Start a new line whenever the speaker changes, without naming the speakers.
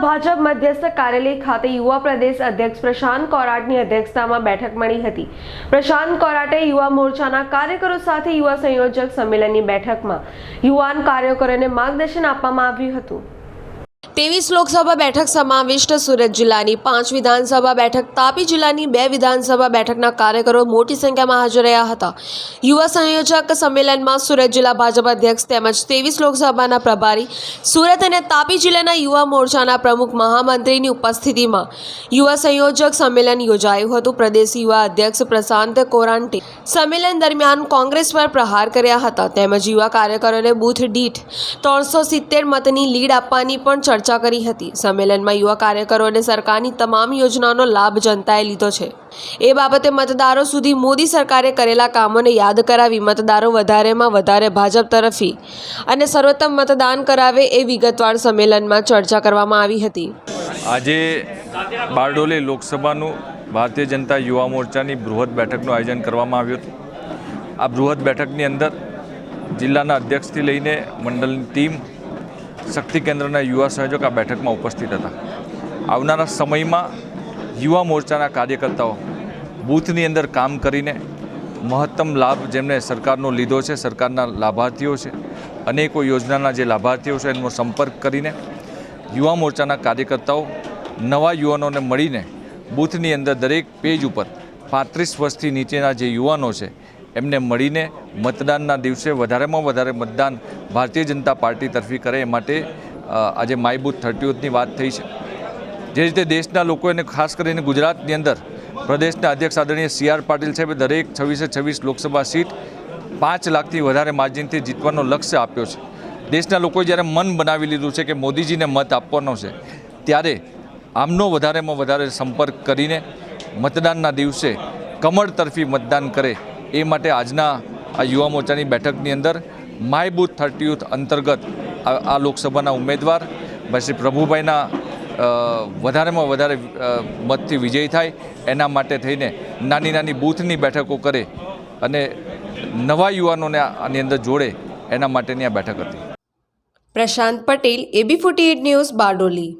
ભાજપ મધ્યસ્થ કાર્યાલય ખાતે યુવા પ્રદેશ અધ્યક્ષ પ્રશાંત કોરાટની અધ્યક્ષતામાં બેઠક મળી હતી. પ્રશાંત કોરાટે યુવા મોરચાના કાર્યકરો સાથે યુવા સંયોજક સંમેલનની બેઠકમાં યુવાન કાર્યકરોને માર્ગદર્શન આપવામાં આવ્યું હતું.
ત્રેવીસ લોકસભા બેઠક સમાવિષ્ટ સુરત જિલ્લાની પાંચ વિધાનસભા બેઠક, તાપી જિલ્લાની બે વિધાનસભા બેઠકના કાર્યકરો મોટી સંખ્યામાં હાજર રહ્યા હતા. યુવા સંયોજક સંમેલનમાં સુરત જિલ્લા ભાજપ અધ્યક્ષ તેમજ ત્રેવીસ લોકસભાના પ્રભારી, સુરત અને તાપી જિલ્લાના યુવા મોરચાના પ્રમુખ મહામંત્રીની ઉપસ્થિતિમાં યુવા સંયોજક સંમેલન યોજાયું હતું. પ્રદેશ યુવા અધ્યક્ષ પ્રશાંત કોરાંટે સંમેલન દરમિયાન કોંગ્રેસ પર પ્રહાર કર્યા હતા તેમજ યુવા કાર્યકરોને બૂથ દીઠ ત્રણસો સિત્તેર મતની લીડ આપવાની પણ ચર્ચા કરી હતી. સંમેલનમાં યુવા કાર્યકરોને સરકારની તમામ યોજનાઓનો લાભ જનતાએ લીધો છે. એ બાબતે મતદારો સુધી મોદી સરકારે કરેલા કામોને યાદ કરાવી મતદારો વધારેમાં વધારે ભાજપ તરફી અને સર્વોત્તમ મતદાન કરાવે એ વિગતવાર સંમેલનમાં ચર્ચા કરવામાં આવી હતી.
આજે બારડોલી લોકસભાનું ભારતીય જનતા યુવા મોરચાની બૃહદ બેઠકનું આયોજન કરવામાં આવ્યું હતું. આ બૃહદ બેઠકની અંદર જિલ્લાના અધ્યક્ષથી લઈને મંડળની ટીમ શક્તિ કેન્દ્રના યુવા સંયોજક આ બેઠકમાં ઉપસ્થિત હતા. આવનારા સમયમાં યુવા મોરચાના કાર્યકર્તાઓ બૂથની અંદર કામ કરીને મહત્તમ લાભ જેમને સરકારનો લીધો છે, સરકારના લાભાર્થીઓ છે, અનેકો યોજનાના જે લાભાર્થીઓ છે એનો સંપર્ક કરીને યુવા મોરચાના કાર્યકર્તાઓ, નવા યુવાનોને મળીને બૂથની અંદર દરેક પેજ ઉપર પાંત્રીસ વર્ષથી નીચેના જે યુવાનો છે એમને મળીને મતદાનના દિવસે વધારેમાં વધારે મતદાન ભારતીય જનતા પાર્ટી તરફી કરે એ માટે આજે માય બૂથ થર્ટીઓથની વાત થઈ છે. જે રીતે દેશના લોકોને ખાસ કરીને ગુજરાતની અંદર પ્રદેશના અધ્યક્ષ આદરણીય સી આર પાટીલ સાહેબે દરેક છવ્વીસે છવ્વીસ લોકસભા સીટ પાંચ લાખથી વધારે માર્જિનથી જીતવાનો લક્ષ્ય આપ્યો છે. દેશના લોકોએ જ્યારે મન બનાવી લીધું છે કે મોદીજીને મત આપવાનો છે, ત્યારે આમનો વધારેમાં વધારે સંપર્ક કરીને મતદાનના દિવસે કમળ તરફી મતદાન કરે એ માટે આજના આ યુવા મોરચાની બેઠકની અંદર માય બૂથ થર્ટી યુથ અંતર્ગત આ લોકસભાના ઉમેદવાર ભાઈ શ્રી પ્રભુભાઈના વધારેમાં વધારે મતથી વિજય થાય. એના માટે થઈને નાની નાની બૂથની બેઠકો કરે અને નવા યુવાનોને આની અંદર જોડે એના માટેની આ બેઠક હતી.
Prashant Patel, AB forty news Bardoli.